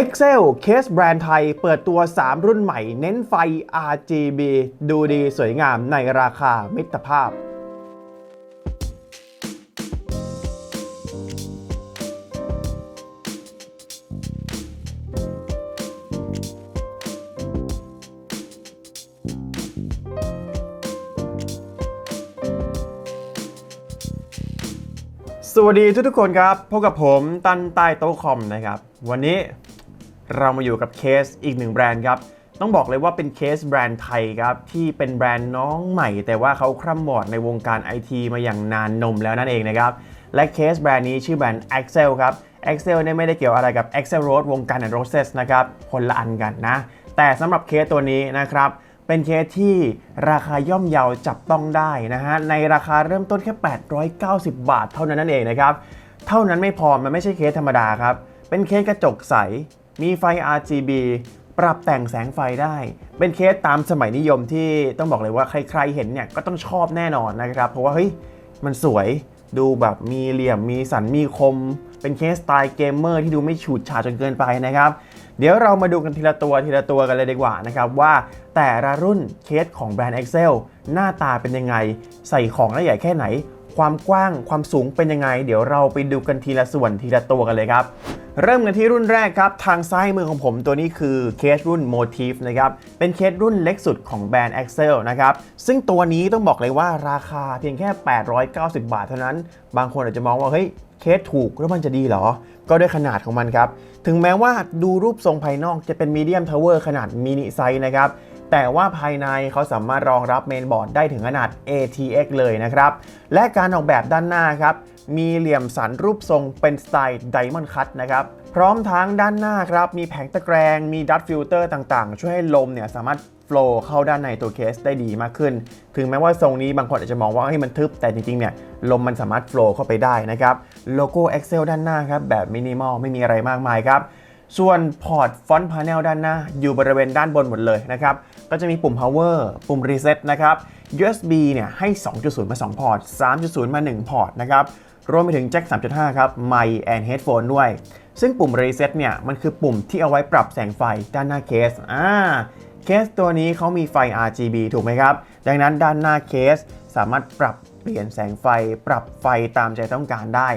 Excel เคสแบรนด์ไทย เปิดตัว 3 รุ่นใหม่ เน้นไฟ RGB ดูดีสวยงามในราคามิตรภาพ สวัสดีทุกๆคนครับ พบกับผมตันใต้โต๊ะคอมนะครับ วันนี้ เรามาอยู่กับเคสอีกหนึ่งแบรนด์ครับ ต้องบอกเลยว่าเป็นเคสแบรนด์ไทยครับ ที่เป็นแบรนด์น้องใหม่ แต่ว่าเขาคร่ำวอดในวงการไอทีมาอย่างนานนมแล้วนั่นเองนะครับ และเคสแบรนด์นี้ชื่อแบรนด์ Excel ครับ Excel เนี่ยไม่ได้เกี่ยวอะไรกับ Excel Rose วงการ and Roses นะครับคนละอันกันนะ แต่สำหรับเคสตัวนี้นะครับเป็นเคสที่ราคาย่อมเยาจับต้องได้นะฮะในราคาเริ่มต้นแค่ 890 บาทเท่านั้นนั่นเองนะครับเท่านั้นไม่พอมันไม่ใช่เคสธรรมดาครับเป็นเคสกระจกใส มีไฟ RGB ปรับแต่งแสงไฟได้ เป็นเคสตามสมัยนิยมที่ต้องบอกเลยว่าใครๆเห็นเนี่ยก็ต้องชอบแน่นอนนะครับ เพราะว่าเฮ้ยมันสวยดูแบบมีเหลี่ยมมีสันมีคม เป็นเคสสไตล์เกมเมอร์ที่ดูไม่ฉูดฉาดจนเกินไปนะครับ เดี๋ยวเรามาดูกันทีละตัวทีละตัวกันเลยดีกว่านะครับ ว่าแต่ละรุ่นเคสของแบรนด์ Excel หน้าตาเป็นยังไง ใส่ของได้ใหญ่แค่ไหน ความกว้างความสูงเป็นยังไง เดี๋ยวเราไปดูกันทีละส่วนทีละตัวกันเลยครับ เริ่มกันที่รุ่นแรกครับ ทางซ้ายมือของผมตัวนี้คือเคสรุ่น Motif นะครับ เป็นเคสรุ่นเล็กสุดของแบรนด์ Excel นะครับ ซึ่งตัวนี้ต้องบอกเลยว่าราคาเพียงแค่ 890 บาทเท่านั้น บางคนอาจจะมองว่าเฮ้ยเคสถูกแล้วมันจะดีเหรอ ก็ด้วยขนาดของมันครับ ถึงแม้ว่าดูรูปทรงภายนอกจะเป็นมีเดียมทาวเวอร์ขนาดมินิไซส์นะครับ แต่ว่าภายในเขาสามารถรองรับเมนบอร์ดได้ถึงขนาด ATX เลยนะครับ และการออกแบบด้านหน้าครับ มีเหลี่ยมสันรูปทรงเป็นสไตล์ Diamond Cut นะครับพร้อมทั้งด้านหน้าครับ มีแผงตะแกรงมีดัตฟิลเตอร์ต่างๆ ช่วยให้ลมเนี่ยสามารถโฟล์เข้าด้านในตัวเคสได้ดีมากขึ้น ถึงแม้ว่าทรงนี้บางคนอาจจะมองว่าให้ยมันทึบ แต่จริงๆเนี่ยลมมันสามารถโฟล์เข้าไปได้นะครับ โลโก้ Excel ด้านหน้าครับ แบบมินิมอลไม่มีอะไรมากมายครับ ส่วนพอร์ตฟอนต์พาเนลด้านหน้า อยู่บริเวณด้านบนหมดเลยนะครับ ก็จะมีปุ่ม power ปุ่ม reset นะครับ USB เนี่ยให้ 2.0 มา 2 พอร์ต 3.0 มา 1 พอร์ตนะครับ รวมไปถึงแจ็ค 3.5 ครับ ไมค์ and headphone ด้วย ซึ่งปุ่ม reset เนี่ย มันคือปุ่มที่เอาไว้ปรับแสงไฟด้านหน้าเคส อ่า เคสตัวนี้เขามีไฟ RGB ถูกไหมครับ ดังนั้นด้านหน้าเคสสามารถปรับเปลี่ยนแสงไฟ ปรับไฟตามใจต้องการได้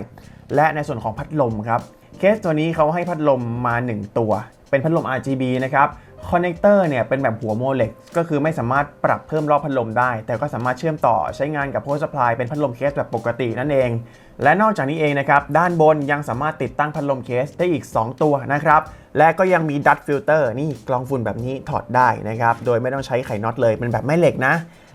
และในส่วนของพัดลมครับ เคสตัวนี้เขาให้พัดลมมา 1 ตัว เป็นพัดลม RGB นะครับคอนเนคเตอร์เนี่ยเป็นแบบหัวโมเลกก็คือไม่สามารถปรับเพิ่มรอบพัดลมได้ แต่ก็สามารถเชื่อมต่อใช้งานกับโพส r supply เป็นพัดลมเคสแบบปกตินั่นเอง และนอกจากนี้เองนะครับ ด้านบนยังสามารถติดตั้งพัดลมเคสได้อีก 2 ตัวนะครับ และก็ยังมีดัตฟิลเตอร์นี่กรองฝุ่นแบบนี้ถอดได้นะครับ โดยไม่ต้องใช้ไขน็อตเลยเป็นแบบแม่เหล็กนะ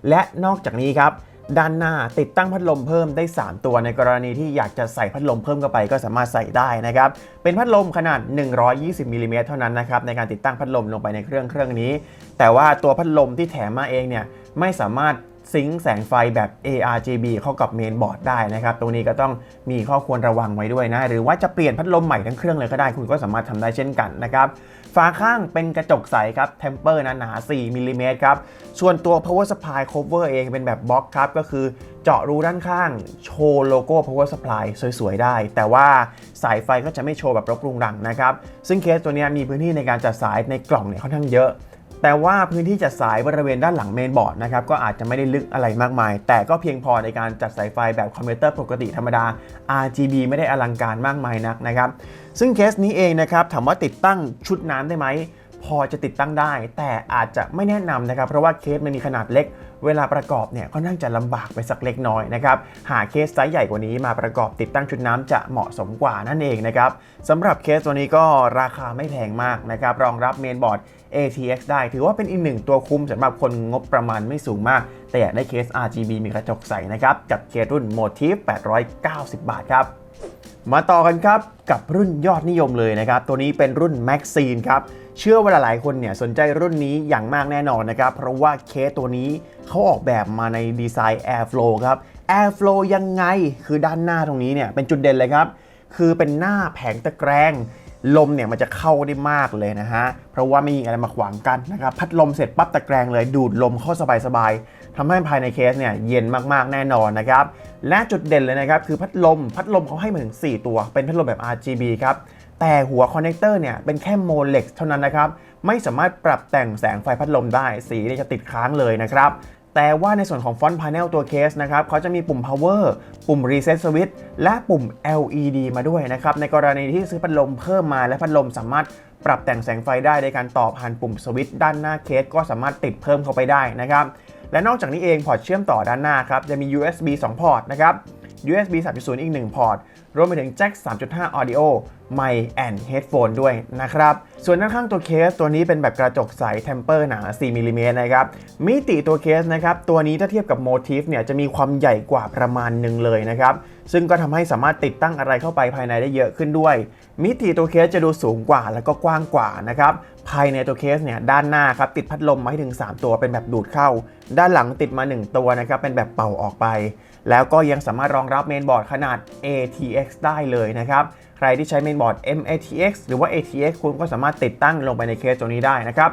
และนอกจากนี้ครับ ด้านหน้าติดตั้งพัดลมเพิ่มได้ 3 ตัวในกรณีที่อยากจะใส่พัดลมเพิ่มเข้าไปก็สามารถใส่ได้นะครับ เป็นพัดลมขนาด 120มิลลิเมตรเท่านั้นนะครับในการติดตั้งพัดลมลงไปในเครื่องเครื่องนี้ แต่ว่าตัวพัดลมที่แถมมาเองเนี่ยไม่สามารถซิงค์แสงไฟแบบ ARGB เข้ากับเมนบอร์ดได้นะครับ ตรงนี้ก็ต้องมีข้อควรระวังไว้ด้วยนะ หรือว่าจะเปลี่ยนพัดลมใหม่ทั้งเครื่องเลยก็ได้ คุณก็สามารถทำได้เช่นกันนะครับ ฝาข้างเป็นกระจกใสครับเทมเปอร์นะหนา4มิลลิเมตรครับส่วนตัว power supply cover เองเป็นแบบบล็อกครับก็คือเจาะรูด้านข้าง โชว์โลโก้ power supply สวยๆได้ แต่ว่าสายไฟก็จะไม่โชว์แบบรกรุงรังนะครับซึ่งเคสตัวนี้มีพื้นที่ในการจัดสายในกล่องเนี่ยค่อนข้างเยอะ แต่ว่าพื้นที่จัดสายบริเวณด้านหลังเมนบอร์ดนะครับก็อาจจะไม่ได้ลึกอะไรมากมาย แต่ก็เพียงพอในการจัดสายไฟแบบคอมพิวเตอร์ปกติธรรมดา RGB ไม่ได้อลังการมากมายนักนะครับซึ่งเคสนี้เองนะครับถามว่าติดตั้งชุดน้ำได้ไหม พอจะติดตั้งได้ แต่อาจจะไม่แนะนำนะครับ เพราะว่าเคสมันมีขนาดเล็ก เวลาประกอบเนี่ยค่อนข้าจะลำบากไปสักเล็กน้อยนะครับ หาเคสไซส์ใหญ่กว่านี้มาประกอบติดตั้งชุดน้ำจะเหมาะสมกว่านั่นเองนะครับสำหรับเคสตัวนี้ก็ราคาไม่แพงมากนะครับ รองรับเมนบอร์ด ATX ได้ ถือว่าเป็นอีกหนึ่งตัวคุ้มสำหรับคนงบประมาณไม่สูงมาก แต่อยากได้เคส RGB มีกระจกใสนะครับกับเคสรุ่น Motif 890 บาทครับ มาต่อกันครับกับรุ่นยอดนิยมเลยนะครับ ตัวนี้เป็นรุ่น Maxine ครับ เชื่อว่าหลายๆคนเนี่ยสนใจรุ่นนี้อย่างมากแน่นอนนะครับ เพราะว่าเคสตัวนี้เขาออกแบบมาในดีไซน์ Airflow ครับ Airflow ยังไงคือด้านหน้าตรงนี้เนี่ยเป็นจุดเด่นเลยครับ คือเป็นหน้าแผงตะแกรงลมเนี่ยมันจะเข้าได้มากเลยนะฮะ เพราะว่าไม่มีอะไรมาขวางกันนะครับ พัดลมเสร็จปั๊บตะแกรงเลยดูดลมเข้าสบายๆทำให้ภายในเคสเนี่ยเย็นมากๆแน่นอนนะครับ และจุดเด่นเลยนะครับคือพัดลม พัดลมเขาให้มาถึง 4 ตัว เป็นพัดลมแบบ RGB ครับ แต่หัวคอนเนคเตอร์เนี่ยเป็นแค่โมเลกเท่านั้นนะครับ ไม่สามารถปรับแต่งแสงไฟพัดลมได้ สีจะติดค้างเลยนะครับ แต่ว่าในส่วนของฟอนต์พา n e l ตัวเคสนะครับเขาจะมีปุ่ม power ปุ่ม reset switch และปุ่ม LED มาด้วยนะครับ ในกรณีที่ซื้อพัดลมเพิ่มมาและพัดลมสามารถปรับแต่งแสงไฟได้ในการต่อผ่านปุ่มสวิตช์ด้านหน้าเคสก็สามารถติดเพิ่มเข้าไปได้นะครับ และนอกจากนี้เองพอร์ตเชื่อมต่อด้านหน้าครับจะมี USB 2 พอร์ตนะครับ USB 3.0 อีก 1 พอร์ต รวมไปถึงแจ็ค 3.5 Audio ไมค์ and Headphone ด้วยนะครับ ส่วนด้านข้างตัวเคสตัวนี้เป็นแบบกระจกใสเทมเปอร์หนา 4มิลลิเมตรนะครับ มิติตัวเคสนะครับ ตัวนี้ถ้าเทียบกับโมทีฟเนี่ยจะมีความใหญ่กว่าประมาณหนึ่งเลยนะครับ ซึ่งก็ทำให้สามารถติดตั้งอะไรเข้าไปภายในได้เยอะขึ้นด้วย มิติตัวเคสจะดูสูงกว่าแล้วก็กว้างกว่านะครับ ภายในตัวเคสเนี่ยด้านหน้าครับติดพัดลมมาให้ถึง 3 ตัวเป็นแบบดูดเข้า ด้านหลังติดมา 1 ตัวนะครับเป็นแบบเป่าออกไป แล้วก็ยังสามารถรองรับเมนบอร์ดขนาด ATX ได้เลยนะครับ ใครที่ใช้เมนบอร์ด MATX หรือว่า ATX คุณก็สามารถติดตั้งลงไปในเคสตัวนี้ได้นะครับ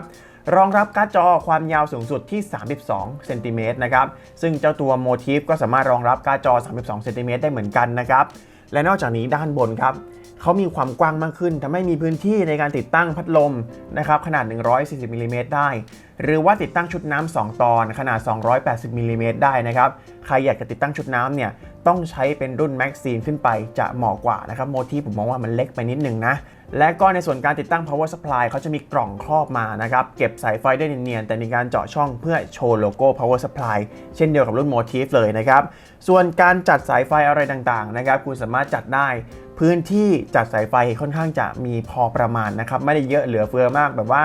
รองรับการ์ดจอความยาวสูงสุดที่ 32เซนติเมตรนะครับ ซึ่งเจ้าตัวโมทีฟก็สามารถรองรับการ์ดจอ 32เซนติเมตรได้เหมือนกันนะครับ และนอกจากนี้ด้านบนครับ เขามีความกว้างมากขึ้นทำให้มีพื้นที่ในการติดตั้งพัดลมนะครับขนาด 140มิลลิเมตรได้ หรือว่าติดตั้งชุดน้ำ2ตอนขนาด 280มิลลิเมตรได้นะครับใครอยากจะติดตั้งชุดน้ำเนี่ยต้องใช้เป็นรุ่น Max c e n ขึ้นไปจะเหมาะกว่านะครับโมทีผมมองว่ามันเล็กไปนิดนึงนะและก็ในส่วนการติดตั้ง power supply เขาจะมีกล่องครอบมานะครับ เก็บสายไฟได้เนียนๆแต่มีการเจาะช่องเพื่อโชว์โลโก้ power supply เช่นเดียวกับรุ่น Motif เลยนะครับ ส่วนการจัดสายไฟอะไรต่างๆนะครับ คุณสามารถจัดได้ พื้นที่จัดสายไฟค่อนข้างจะมีพอประมาณนะครับ ไม่ได้เยอะเหลือเฟือมากแบบว่า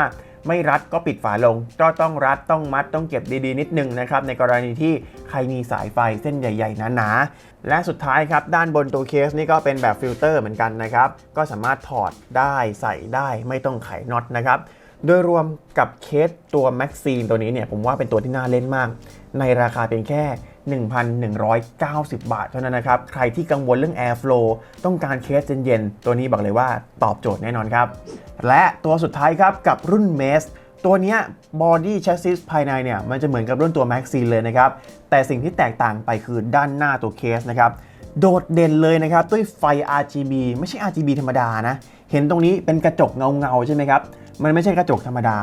ไม่รัดก็ปิดฝาลง ก็ต้องรัดต้องมัดต้องเก็บดีๆ นิดนึงนะครับ ในกรณีที่ใครมีสายไฟเส้นใหญ่ๆหนาๆและสุดท้ายครับ ด้านบนตัวเคสนี่ก็เป็นแบบฟิลเตอร์เหมือนกันนะครับ ก็สามารถถอดได้ใส่ได้ไม่ต้องไขน็อตนะครับ โดยรวมกับเคสตัว Max c e n ตัวนี้เนี่ยผมว่าเป็นตัวที่น่าเล่นมาก ในราคาเพียงแค่ 1,190 บาท เท่านั้นนะครับ ใครที่กังวลเรื่อง Airflow ต้องการเคสเย็นๆ ตัวนี้บอกเลยว่าตอบโจทย์แน่นอนครับ และตัวสุดท้ายครับกับรุ่น m a s ตัวนี้ย Body Chassis ภายในเนี่ยมันจะเหมือนกับรุ่นตัว Max c e n เลยนะครับ แต่สิ่งที่แตกต่างไปคือด้านหน้าตัวเคสนะครับ โดดเด่นเลยนะครับ ด้วยไฟ RGB ไม่ใช่ RGB ธรรมดานะ เห็นตรงนี้เป็นกระจกเงาๆใช่ไหมครับ มันไม่ใช่กระจกธรรมดา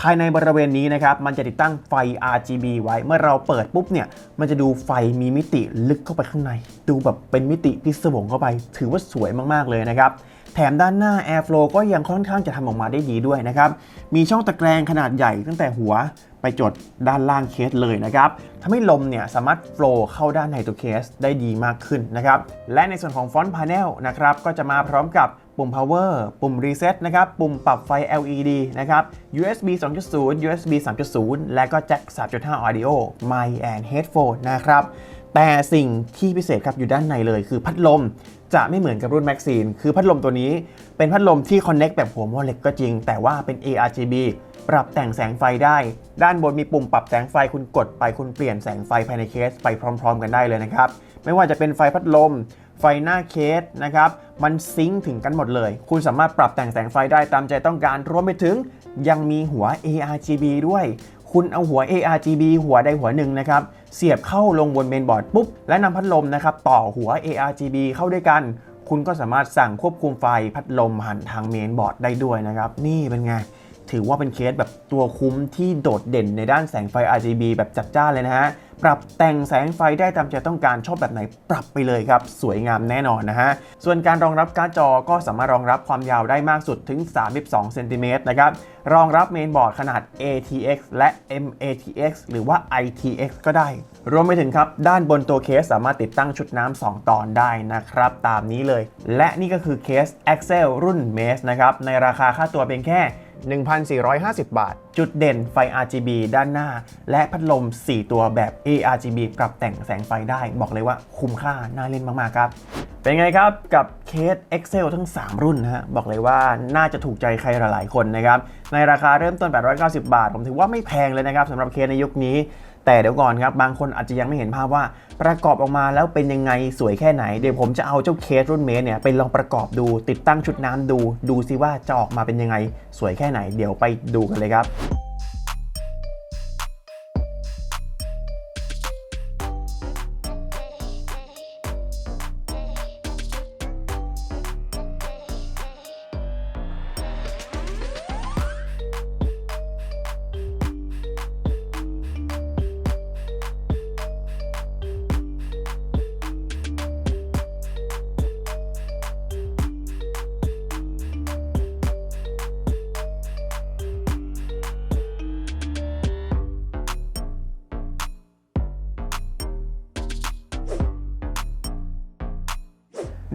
ภายในบริเวณนี้นะครับ มันจะติดตั้งไฟ RGB ไว้ เมื่อเราเปิดปุ๊บเนี่ย มันจะดูไฟมีมิติลึกเข้าไปข้างใน ดูแบบเป็นมิติพิศวงเข้าไป ถือว่าสวยมาก ๆ เลยนะครับ แถมด้านหน้า Airflow ก็ยังค่อนข้างจะทำออกมาได้ดีด้วยนะครับ มีช่องตะแกรงขนาดใหญ่ตั้งแต่หัวไปจดด้านล่างเคสเลยนะครับทำให้ลมเนี่ยสามารถโฟล์เข้าด้านในตัวเคสได้ดีมากขึ้นนะครับ และในส่วนของฟอนต์พา n e l นะครับ ก็จะมาพร้อมกับ ปุ่ม power ปุ่ม reset นะครับ ปุ่มปรับไฟ LED นะครับ USB 2.0 USB 3.0 และก็แจ็ค 3.5 audio mic and headphone นะครับ แต่สิ่งที่พิเศษครับอยู่ด้านในเลยคือพัดลมจะไม่เหมือนกับรุ่น Max c e คือพัดลมตัวนี้เป็นพัดลมที่ Connect แบบหัวม้อเล็กก็จริง แต่ว่าเป็น ARGB ปรับแต่งแสงไฟได้ ด้านบนมีปุ่มปรับแสงไฟคุณกดไปคุณเปลี่ยนแสงไฟภายในเคสไปพร้อม ๆ กันได้เลยนะครับ ไม่ว่าจะเป็นไฟพัดลม ไฟหน้าเคสนะครับ มันซิงค์ถึงกันหมดเลย คุณสามารถปรับแต่งแสงไฟได้ตามใจต้องการ รวมไปถึงยังมีหัว ARGB ด้วย คุณเอาหัว ARGB หัวใดหัวหนึ่งนะครับ เสียบเข้าลงบนเมนบอร์ดปุ๊บ และนำพัดลมนะครับ ต่อหัว ARGB เข้าด้วยกัน คุณก็สามารถสั่งควบคุมไฟพัดลมผ่านทางเมนบอร์ดได้ด้วยนะครับ นี่เป็นไง ถือว่าเป็นเคสแบบตัวคุ้มที่โดดเด่นในด้านแสงไฟ RGB แบบจัดจ้านเลยนะฮะ ปรับแต่งแสงไฟได้ตามใจต้องการชอบแบบไหนปรับไปเลยครับ สวยงามแน่นอนนะฮะ ส่วนการรองรับการ์ดจอก็สามารถรองรับความยาวได้มากสุดถึง 32เซนติเมตรนะครับ รองรับเมนบอร์ดขนาด ATX และ MATX หรือว่า ITX ก็ได้ รวมไปถึงครับ ด้านบนตัวเคสสามารถติดตั้งชุดน้ำ2ตอนได้นะครับ ตามนี้เลย และนี่ก็คือเคส Excel รุ่น m a s นะครับในราคาค่าตัวเพียงแค่ 1,450 บาท จุดเด่นไฟ RGB ด้านหน้า และพัดลม 4 ตัวแบบ ARGB ปรับแต่งแสงไฟได้ บอกเลยว่าคุ้มค่า น่าเล่นมาก ๆ ครับ เป็นไงครับกับเคส Excel ทั้ง 3 รุ่นนะฮะ บอกเลยว่าน่าจะถูกใจใครหลายๆคนนะครับ ในราคาเริ่มต้น 890 บาท ผมถือว่าไม่แพงเลยนะครับสำหรับเคสในยุคนี้ แต่เดี๋ยวก่อนครับบางคนอาจจะยังไม่เห็นภาพว่าประกอบออกมาแล้วเป็นยังไงสวยแค่ไหน เดี๋ยวผมจะเอาเจ้าเคสรุ่นเมสเนี่ยไปลองประกอบดูติดตั้งชุดน้ำดู ดูซิว่าจะออกมาเป็นยังไง สวยแค่ไหน เดี๋ยวไปดูกันเลยครับ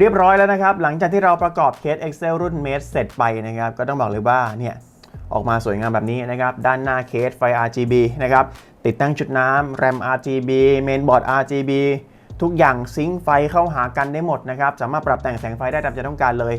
เรียบร้อยแล้วนะครับ หลังจากที่เราประกอบเคส Excel รุ่น Mate เสร็จไปนะครับ ก็ต้องบอกเลยว่าเนี่ยออกมาสวยงามแบบนี้นะครับ ด้านหน้าเคสไฟ RGB นะครับ ติดตั้งชุดน้ำ RAM RGB เมนบอร์ด RGB ทุกอย่างซิงค์ไฟเข้าหากันได้หมดนะครับ สามารถปรับแต่งแสงไฟได้ตามใจต้องการเลย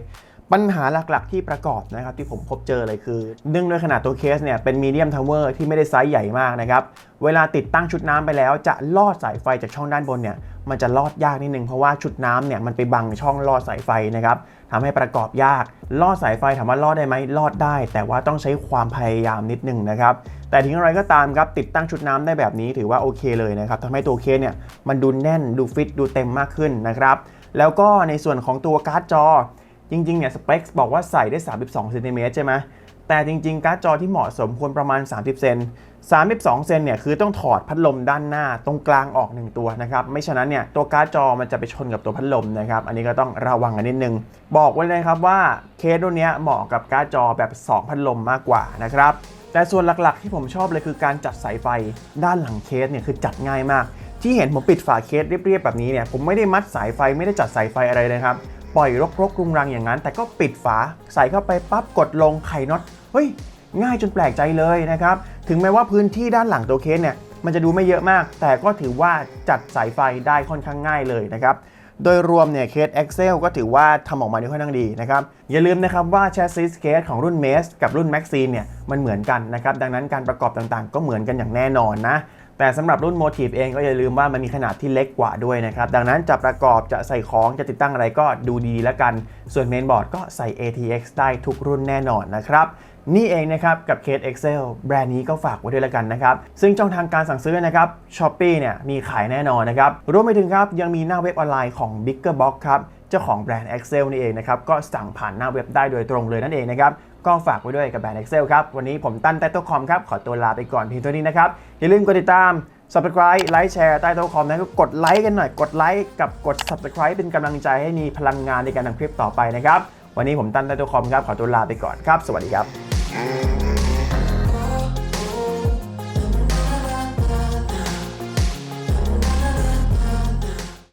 ปัญหาหลักๆ ที่ประกอบนะครับที่ผมพบเจอเลยคือเนื่องด้วยขนาดตัวเคสเนี่ยเป็นมีเดียมทาวเวอร์ที่ไม่ได้ไซส์ใหญ่มากนะครับเวลาติดตั้งชุดน้ำไปแล้วจะลอดสายไฟจากช่องด้านบนเนี่ยมันจะลอดยากนิดนึงเพราะว่าชุดน้ำเนี่ยมันไปบังช่องลอดสายไฟนะครับทำให้ประกอบยาก ลอดสายไฟถามว่าลอดได้ไหมลอดได้ แต่ว่าต้องใช้ความพยายามนิดนึงนะครับแต่ถึงอะไรก็ตามครับติดตั้งชุดน้ำได้แบบนี้ถือว่าโอเคเลยนะครับทำให้ตัวเคสเนี่ยมันดูแน่นดูฟิตดูเต็มมากขึ้นนะครับแล้วก็ในส่วนของตัวการ์ดจอ จริงๆเนี่ยสเปคบอกว่าใส่ได้ 32เซนติเมตรใช่ไหมแต่จริงๆ การ์ดจอที่เหมาะสมควรประมาณ 30 เซน 32 เซนเนี่ยคือต้องถอดพัดลมด้านหน้าตรงกลางออก 1 ตัวนะครับไม่ฉะนั้นเนี่ยตัวการ์ดจอมันจะไปชนกับตัวพัดลมนะครับอันนี้ก็ต้องระวังกันนิดนึง บอกไว้เลยครับว่าเคสรุ่นเนี้ยเหมาะกับการ์ดจอแบบ 2 พัดลมมากกว่านะครับแต่ส่วนหลักๆที่ผมชอบเลยคือการจัดสายไฟด้านหลังเคสเนี่ยคือจัดง่ายมาก ที่เห็นผมปิดฝาเคสเรียบๆแบบนี้เนี่ยผมไม่ได้มัดสายไฟไม่ได้จัดสายไฟอะไรเลยครับ ปล่อยรกๆรุงรังอย่างนั้น แต่ก็ปิดฝาใส่เข้าไปปั๊บกดลงไขน็อตเฮ้ยง่ายจนแปลกใจเลยนะครับ ถึงแม้ว่าพื้นที่ด้านหลังตัวเคสเนี่ยมันจะดูไม่เยอะมาก แต่ก็ถือว่าจัดสายไฟได้ค่อนข้างง่ายเลยนะครับ โดยรวมเนี่ยเคส Excel ก็ถือว่าทำออกมาได้ค่อนข้างดีนะครับ อย่าลืมนะครับว่าแชสซิสเคสของรุ่น m a สกับรุ่น Maxine เนี่ยมันเหมือนกันนะครับ ดังนั้นการประกอบต่างๆ ก็เหมือนกันอย่างแน่นอนนะ แต่สำหรับรุ่น Motive เองก็อย่าลืมว่ามันมีขนาดที่เล็กกว่าด้วยนะครับ ดังนั้นจะประกอบจะใส่ของจะติดตั้งอะไรก็ดูดีแล้วกัน ส่วน Mainboard ก็ใส่ ATX ได้ทุกรุ่นแน่นอนนะครับนี่เองนะครับกับเคส Excel แบรนด์นี้ก็ฝากไว้ด้วยแล้วกันนะครับ ซึ่งช่องทางการสั่งซื้อนะครับ Shopee เนี่ยมีขายแน่นอนนะครับรวมไปถึงครับยังมีหน้าเว็บออนไลน์ของ Bigger Box ครับเจ้าของแบรนด์ Excel นี่เองนะครับก็สั่งผ่านหน้าเว็บได้โดยตรงเลยนั่นเองนะครับ ก็ฝากไว้ด้วยกับแบรนด์ Excel ครับ วันนี้ผมตั้นใต้โต๊ะคอมครับ ขอตัวลาไปก่อนเพียงเท่านี้นะครับ อย่าลืมกดติดตาม subscribe ไลค์แชร์ใต้โต๊ะคอมนะก็กดไลค์กันหน่อย กดไลค์กับกด subscribe เป็นกำลังใจให้มีพลังงานในการทำคลิปต่อไปนะครับ วันนี้ผมตั้นใต้โต๊ะคอมครับ ขอตัวลาไปก่อนครับ สวัสดีครับ